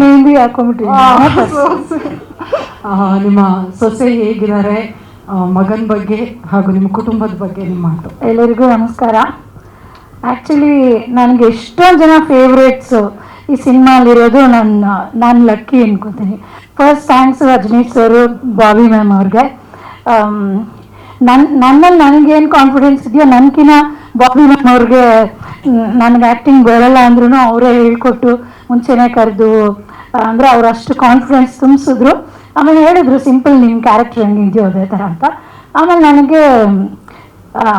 ಮೆಹಂದಿ ಹಾಕೊಂಡ್ಬಿಟ್ಟಿದ್ದೀನಿ ನಿಮ್ಮ ಸೊಸೆ ಹೇಗಿದ್ದಾರೆ? ಮಗನ ಬಗ್ಗೆ ಹಾಗೂ ನಿಮ್ಮ ಕುಟುಂಬದ ಬಗ್ಗೆ ನಿಮ್ಮ ಮಾತು. ಎಲ್ಲರಿಗೂ ನಮಸ್ಕಾರ. ಆ್ಯಕ್ಚುಲಿ ನನಗೆ ಎಷ್ಟೊಂದು ಜನ ಫೇವ್ರೇಟ್ಸು ಈ ಸಿನಿಮಾಲಿರೋದು ನನ್ನ ನಾನು ಲಕ್ಕಿ ಅನ್ಕೋತೀನಿ. First thanks Rajneesh sir Bobby ma'am ಅವ್ರಿಗೆ. ನನ್ನ ನನ್ನಲ್ಲಿ ನನಗೇನು ಕಾನ್ಫಿಡೆನ್ಸ್ ಇದೆಯೋ ನನಗಿನ ಬಾಬಿ ಮ್ಯಾಮ್ ಅವ್ರಿಗೆ ನನಗೆ ಆ್ಯಕ್ಟಿಂಗ್ ಬರಲ್ಲ ಅಂದ್ರೂ ಅವರೇ ಹೇಳ್ಕೊಟ್ಟು ಮುಂಚೆನೇ ಕರೆದು ಅಂದರೆ ಅವ್ರು ಅಷ್ಟು ಕಾನ್ಫಿಡೆನ್ಸ್ ತುಂಬಿಸಿದ್ರು. ಆಮೇಲೆ ಹೇಳಿದ್ರು ಸಿಂಪಲ್ ನಿಮ್ಮ ಕ್ಯಾರೆಕ್ಟರ್ ಹೆಂಗಿದೆಯೋ ಅದೇ ಥರ ಅಂತ. ಆಮೇಲೆ ನನಗೆ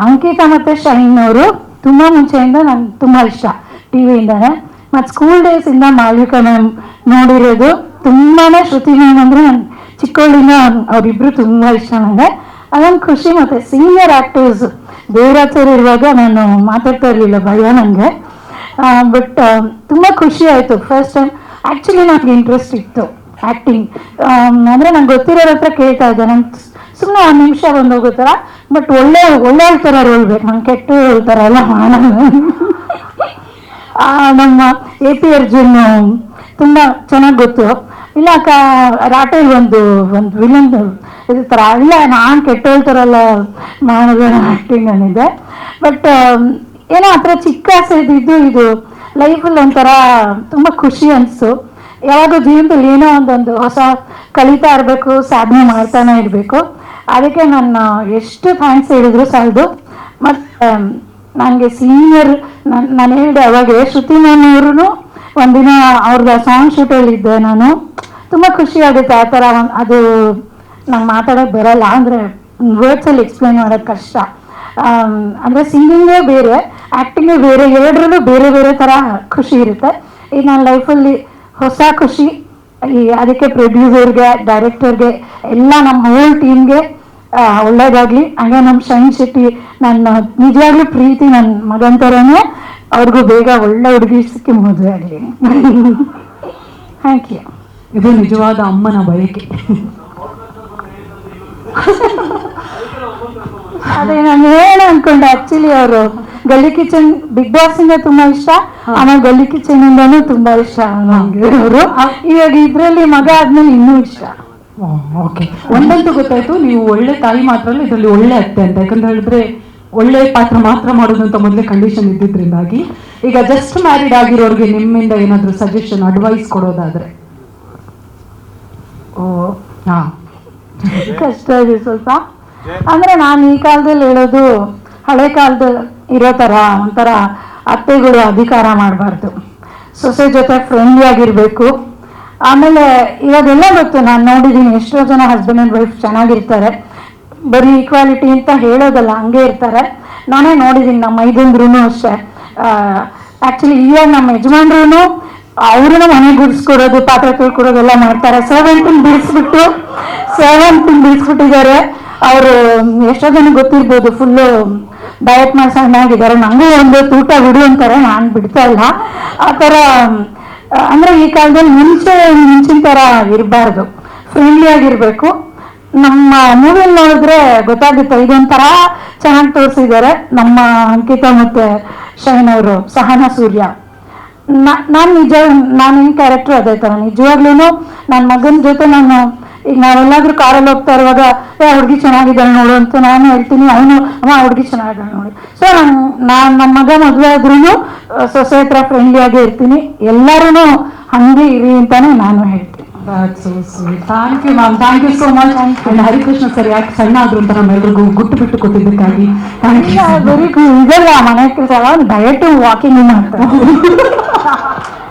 ಅಂಕಿತಾ ಮತ್ತು ಶೈನ್ ಅವರು ತುಂಬ ಮುಂಚೆಯಿಂದ ನಂಗೆ ತುಂಬ ಇಷ್ಟ ಟಿ ವಿಯಿಂದನೇ. ಮತ್ತು ಸ್ಕೂಲ್ ಡೇಸಿಂದ ಮಾಲವಿಕಾ ಮ್ಯಾಮ್ ನೋಡಿರೋದು ತುಂಬಾ ಶ್ರುತಿ ಮ್ಯಾಮ್ ಅಂದರೆ ನಾನು ಚಿಕ್ಕವಳಿನ ಅವರಿಬ್ಬರು ತುಂಬ ಇಷ್ಟ ನನಗೆ ಅದೊಂದು ಖುಷಿ ಮತ್ತು ಸೀನಿಯರ್ ಆ್ಯಕ್ಟರ್ಸ್ ಬೇರೆ ಹತ್ರ ಇರುವಾಗ ನಾನು ಮಾತಾಡ್ತಾ ಇರಲಿಲ್ಲ ಭಯ ನನಗೆ ಬಟ್ ತುಂಬ ಖುಷಿ ಆಯಿತು. ಫಸ್ಟ್ ಟೈಮ್ ಆ್ಯಕ್ಚುಲಿ ನನಗೆ ಇಂಟ್ರೆಸ್ಟ್ ಇತ್ತು ಆ್ಯಕ್ಟಿಂಗ್ ಅಂದರೆ ನಂಗೆ ಗೊತ್ತಿರೋರ ಹತ್ರ ಕೇಳ್ತಾ ಇದ್ದೆ. ನಂಗೆ ಸುಮ್ಮನೆ ಒಂದು ನಿಮಿಷ ಬಂದು ಹೋಗೋ ಥರ ಬಟ್ ಒಳ್ಳೆ ಒಳ್ಳೆ ಥರ ರೋಲ್ ಬೇಕು. ನಂಗೆ ಕೆಟ್ಟ ಥರ ಎಲ್ಲ ಮಾಡಲ್ಲ. ನಮ್ಮ ಎ ಪಿ ಅರ್ಜುನ್ ತುಂಬ ಚೆನ್ನಾಗಿ ಗೊತ್ತು. ಇಲ್ಲ ಕ ರಾಟೆಲ್ ಒಂದು ಒಂದು ವಿಲನ್ ಇದು ಥರ ಇಲ್ಲ, ನಾನು ಕೆಟ್ಟೋಳ್ ನಾನು ಎಲ್ಲ ಮಾಡೋದು ಆ್ಯಕ್ಟಿಂಗ್ ಅಂದಿದ್ದೆ ಬಟ್ ಏನೋ ಹತ್ರ ಚಿಕ್ಕ ಇದ್ದಿದ್ದು ಇದು ಲೈಫಲ್ಲಿ ಒಂಥರ ತುಂಬ ಖುಷಿ ಅನಿಸ್ತು ಯಾವಾಗ ಜೀವನದಲ್ಲಿ ಏನೋ ಒಂದೊಂದು ಹೊಸ ಕಲಿತಾ ಇರಬೇಕು, ಸಾಧನೆ ಮಾಡ್ತಾನೆ ಇರಬೇಕು. ಅದಕ್ಕೆ ನಾನು ಎಷ್ಟು ಥ್ಯಾಂಕ್ಸ್ ಹೇಳಿದ್ರು ಸಾಲದು. ಮತ್ತು ನನಗೆ ಸೀನಿಯರ್ ನಾನು ಹೇಳಿದೆ ಅವಾಗ ಶ್ರುತಿ ಮ್ಯಾಮ್ ಅವರು ಒಂದಿನ ಅವ್ರದ್ದು ಸಾಂಗ್ ಶೂಟಲ್ಲಿ ಇದ್ದೆ ನಾನು. ತುಂಬ ಖುಷಿ ಆಗುತ್ತೆ ಆ ಥರ ಅದು ನಂಗೆ ಮಾತಾಡೋಕ್ಕೆ ಬರಲ್ಲ ಅಂದರೆ ವರ್ಡ್ಸಲ್ಲಿ ಎಕ್ಸ್ಪ್ಲೈನ್ ಮಾಡೋದು ಕಷ್ಟ. ಅಂದರೆ ಸಿಂಗಿಂಗೇ ಬೇರೆ ಆ್ಯಕ್ಟಿಂಗೇ ಬೇರೆ ಎರಡರಲ್ಲೂ ಬೇರೆ ಬೇರೆ ಥರ ಖುಷಿ ಇರುತ್ತೆ. ಈಗ ನನ್ನ ಲೈಫಲ್ಲಿ ಹೊಸ ಖುಷಿ ಈ ಅದಕ್ಕೆ ಪ್ರೊಡ್ಯೂಸರ್ಗೆ ಡೈರೆಕ್ಟರ್ಗೆ ಎಲ್ಲ ನಮ್ಮ ಹೋಲ್ ಟೀಮ್ಗೆ ಒಳ್ಳೇದಾಗಲಿ. ಹಾಗೆ ನಮ್ಮ ಶೈನ್ ಶೆಟ್ಟಿ ನನ್ನ ನಿಜವಾಗ್ಲೂ ಪ್ರೀತಿ ನನ್ನ ಮಗನ ಥರನೇ ಅವ್ರಿಗೂ ಬೇಗ ಒಳ್ಳೆ ಹುಡುಗಿ ಸಿಕ್ಕಿ ಮದುವೆ ಆಗಲಿ. ಥ್ಯಾಂಕ್ ಯು ಇದು ನಿಜವಾದ ಅಮ್ಮನ ಬಯಕೆ. ಅದೇ ನಾನು ಹೇಳ ಅನ್ಕೊಂಡೆ. ಆಕ್ಚುಲಿ ಅವರು ಗಲ್ಲಿ ಕಿಚನ್ ಬಿಗ್ ಬಾಸ್ ಇಂದ ತುಂಬಾ ಇಷ್ಟ ಆಮೇಲೆ ಗಲ್ಲಿ ಕಿಚನ್ ಇಂದಾನು ತುಂಬಾ ಇಷ್ಟ ನನಗೆ ಅವರು ಇವಾಗ ಇದ್ರಲ್ಲಿ ಮಗ ಆದ್ಮೇಲೆ ಇನ್ನೂ ಇಷ್ಟ. ಓಕೆ ಒಂದಂತೂ ಗೊತ್ತಾಯ್ತು ನೀವು ಒಳ್ಳೆ ತಾಯಿ ಮಾತ್ರ ಅಲ್ಲ ಇದರಲ್ಲಿ ಒಳ್ಳೆ ಅತ್ತೆ ಅಂತ. ಯಾಕಂತ ಹೇಳಿದ್ರೆ ಒಳ್ಳೆ ಪಾತ್ರ ಮಾತ್ರ ಮಾಡೋದು ಅಂತ ಮೊದಲೇ ಕಂಡೀಷನ್ ಇದ್ದಿದ್ರಿಂದಾಗಿ ಈಗ ಜಸ್ಟ್ ಮ್ಯಾರಿಡ್ ಆಗಿರೋರಿಗೆ ನಿಮ್ಮಿಂದ ಏನಾದರೂ ಸಜೆಷನ್ ಅಡ್ವೈಸ್ ಕೊಡೋದಾದ್ರೆ? ಓ. ಹಾ. ಕಷ್ಟ ಇದೆ ಸ್ವಲ್ಪ. ಅಂದ್ರೆ ನಾನು ಈ ಕಾಲದಲ್ಲಿ ಹೇಳೋದು ಹಳೆ ಕಾಲದ ಇರೋ ತರ ಒಂಥರ ಅತ್ತೆಗಳು ಅಧಿಕಾರ ಮಾಡಬಾರ್ದು. ಸೊಸೆ ಜೊತೆ ಫ್ರೆಂಡ್ಲಿ ಆಗಿರಬೇಕು. ಆಮೇಲೆ ಇವಾಗೆಲ್ಲ ಗೊತ್ತು, ನಾನು ನೋಡಿದ್ದೀನಿ ಎಷ್ಟೋ ಜನ ಹಸ್ಬೆಂಡ್ ಆ್ಯಂಡ್ ವೈಫ್ ಚೆನ್ನಾಗಿರ್ತಾರೆ. ಬರೀ ಈಕ್ವಾಲಿಟಿ ಅಂತ ಹೇಳೋದಲ್ಲ, ಹಂಗೆ ಇರ್ತಾರೆ. ನಾನೇ ನೋಡಿದ್ದೀನಿ ನಮ್ಮ ಮೈದಂದ್ರೂ ಅಷ್ಟೇ. ಆ್ಯಕ್ಚುಲಿ ಈಗ ನಮ್ಮ ಯಜಮಾನ್ರು ಅವ್ರನ್ನ ಮನೆ ಗುಡಿಸ್ಕೊಡೋದು, ಪಾತ್ರೆ ತೊಳ್ಕೊಡೋದೆಲ್ಲ ಮಾಡ್ತಾರೆ. ಸೇವಂತಿನ ಬಿಡಿಸ್ಬಿಟ್ಟು ಸೇವಂತಿನ ಬಿಡಿಸ್ಬಿಟ್ಟಿದ್ದಾರೆ. ಅವರು ಎಷ್ಟೋ ಜನ ಗೊತ್ತಿರ್ಬೋದು ಫುಲ್ಲು ಡಯಟ್ ಮಾಡಿ ಸಣ್ಣಾಗಿದ್ದಾರೆ ನನಗೂ ಒಂದು ತೂಟ ಬಿಡು ಅಂತಾರೆ, ನಾನು ಬಿಡ್ತಾ ಇಲ್ಲ. ಆ ಥರ, ಅಂದರೆ ಈ ಕಾಲದಲ್ಲಿ ಮುಂಚೆ ಮುಂಚಿನ ಥರ ಇರಬಾರ್ದು. ಫ್ರೆಂಡ್ಲಿ ಆಗಿರಬೇಕು. ನಮ್ಮ ಮೂವಿಯಲ್ಲಿ ನೋಡಿದ್ರೆ ಗೊತ್ತಾಗುತ್ತೆ, ಇದೊಂಥರ ಚೆನ್ನಾಗಿ ತೋರಿಸಿದ್ದಾರೆ ನಮ್ಮ ಅಂಕಿತಾ ಮತ್ತೆ ಶೈನ್ ಅವರು, ಸಹನಾ ಸೂರ್ಯ. ನಾನು ನಿಜ, ನಾನು ಈ ಕ್ಯಾರೆಕ್ಟರ್ ಅದೇ ಥರ ನಿಜವಾಗ್ಲೂ ನನ್ನ ಮಗನ ಜೊತೆ ನಾನು ಈಗ ನಾವೆಲ್ಲಾದ್ರೂ ಕಾರಲ್ಲಿ ಹೋಗ್ತಾ ಇರುವಾಗ ಏ ಹುಡುಗಿ ಚೆನ್ನಾಗಿದ್ದಾಳೆ ನೋಡು ಅಂತ ನಾನು ಹೇಳ್ತೀನಿ. ಅವನು ಅಮ್ಮ ಹುಡುಗಿ ಚೆನ್ನಾಗಿದ್ದಾಳೆ ನೋಡಿ. ಸೊ ನಾನು ನಾನು ನಮ್ಮ ಮಗ ಮದುವೆ ಆದ್ರೂ ಸೊಸೆ ಹತ್ರ ಫ್ರೆಂಡ್ಲಿ ಆಗೇ ಇರ್ತೀನಿ. ಎಲ್ಲರೂ ಹಂಗೆ ಇರಿ ಅಂತಾನೆ ನಾನು ಹೇಳ್ತೀನಿ. Thank you ma'am thank you so much and Harikrishna sir ಯಾಕೆ ಸಣ್ಣ ಆದ್ರು ಅಂತ ನಮ್ಮೆಲ್ರಿಗೂ ಗುಟ್ಟು ಬಿಟ್ಟು ಕೊಟ್ಟಿದ್ದಕ್ಕಾಗಿ ಥ್ಯಾಂಕ್ ಯು ವೆರಿ ಇದೆಲ್ಲ ಮನೆ ಕೆಲಸ ಡಯಟ್ ವಾಕಿಂಗ್ ಮಾಡ್ತಾರೆ.